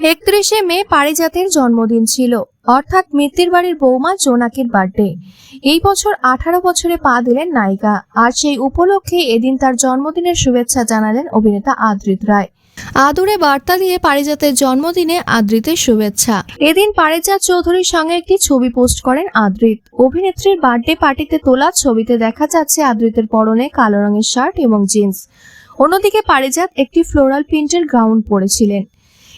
একত্রিশে মে পারিজাতের জন্মদিন ছিল, অর্থাৎ মিত্তির বাড়ির বৌমা জোনাকির বার্থডে। এই বছর আঠারো বছরে পা দিলেন নায়িকা, আর সেই উপলক্ষে এদিন তার জন্মদিনের শুভেচ্ছা জানালেন অভিনেতা আদ্রিত রায়। আদুরে বার্তা দিয়ে পারিজাতের জন্মদিনে আদ্রিতের শুভেচ্ছা। এদিন পারিজাত চৌধুরীর সঙ্গে একটি ছবি পোস্ট করেন আদ্রিত অভিনেত্রীর বার্থডে পার্টিতে তোলা ছবিতে দেখা যাচ্ছে আদ্রিতের পরনে কালো রঙের শার্ট এবং জিন্স। অন্যদিকে পারিজাত একটি ফ্লোরাল প্রিন্টের গাউন পরেছিলেন।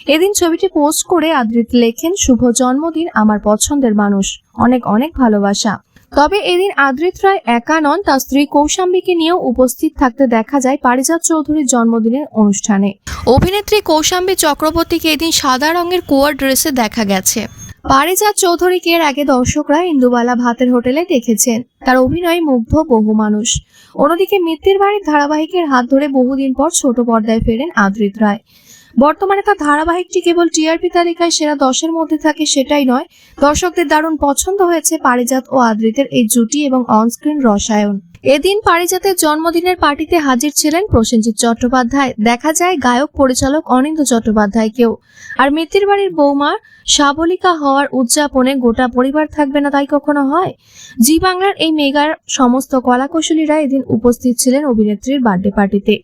এদিন ছবিটি পোস্ট করে আদ্রিত লেখেন, শুভ জন্মদিন আমার পছন্দের মানুষ। অনেক অনেক ভালোবাসা। তবে এদিন আদ্রিত রায় একা নন, তার স্ত্রী কৌশাম্বীকে নিয়েও উপস্থিত থাকতে দেখা যায় পারিজাত চৌধুরীর জন্মদিনের অনুষ্ঠানে। অভিনেত্রী কৌশাম্বী চক্রবর্তীকে এদিন সাদা রঙের কোয়ার ড্রেসে দেখা গেছে। পারিজাত চৌধুরীকে এর আগে দর্শকরা ইন্দুবালা ভাতের হোটেলে দেখেছেন। তার অভিনয় মুগ্ধ বহু মানুষ। অন্যদিকে মিত্তির বাড়ির ধারাবাহিকের হাত ধরে বহুদিন পর ছোট পর্দায় ফেরেন আদ্রিত রায়। বর্তমানে তার ধারাবাহিকটি কেবল টিআরপি তালিকায় সেরা দশের মধ্যে থাকে সেটাই নয়। দর্শকদের দারুণ পছন্দ হয়েছে পারিজাত ও আদৃতের এই জুটি এবং অনস্ক্রিন রসায়ন। এদিন পারিজাতের জন্মদিনের পার্টিতে হাজির ছিলেন প্রসেনজিৎ চট্টোপাধ্যায়। দেখা যায়, গায়ক, পরিচালক অনিন্দ চট্টোপাধ্যায়কেও। আর মিত্তির বাড়ির বৌমা সাবলিকা হওয়ার উদযাপনে গোটা পরিবার থাকবে না, তাই কখনো হয়? জি বাংলার এই মেগার সমস্ত কলাকুশলীরা এদিন উপস্থিত ছিলেন অভিনেত্রীর বার্থডে পার্টিতে।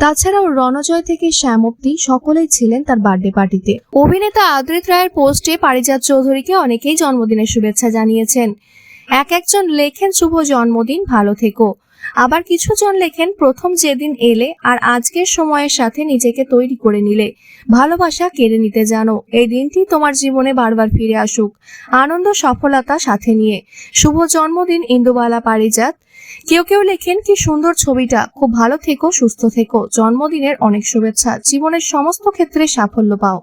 তাছাড়াও রণজয় থেকে শ্যাম অব্দি সকলেই ছিলেন তার বার্থডে পার্টিতে। অভিনেতা আদ্রিত রায়ের পোস্টে পারিজাত চৌধুরীকে অনেকেই জন্মদিনের শুভেচ্ছা জানিয়েছেন। এক একজন লেখেন, শুভ জন্মদিন, ভালো থেকো। আবার কিছু জন লেখেন, প্রথম যেদিন এলে আর আজকের সময়ের সাথে নিজেকে তৈরি করে নিলে। ভালোবাসা কেড়ে নিতে জানো। এই দিনটি তোমার জীবনে বারবার ফিরে আসুক। আনন্দ, সফলতা সাথে নিয়ে। শুভ জন্মদিন, ইন্দুবালা পারিজাত। কেউ কেউ লেখেন, কি সুন্দর ছবিটা। খুব ভালো থেকো, সুস্থ থেকো। জন্মদিনের অনেক শুভেচ্ছা। জীবনের সমস্ত ক্ষেত্রে সাফল্য পাও।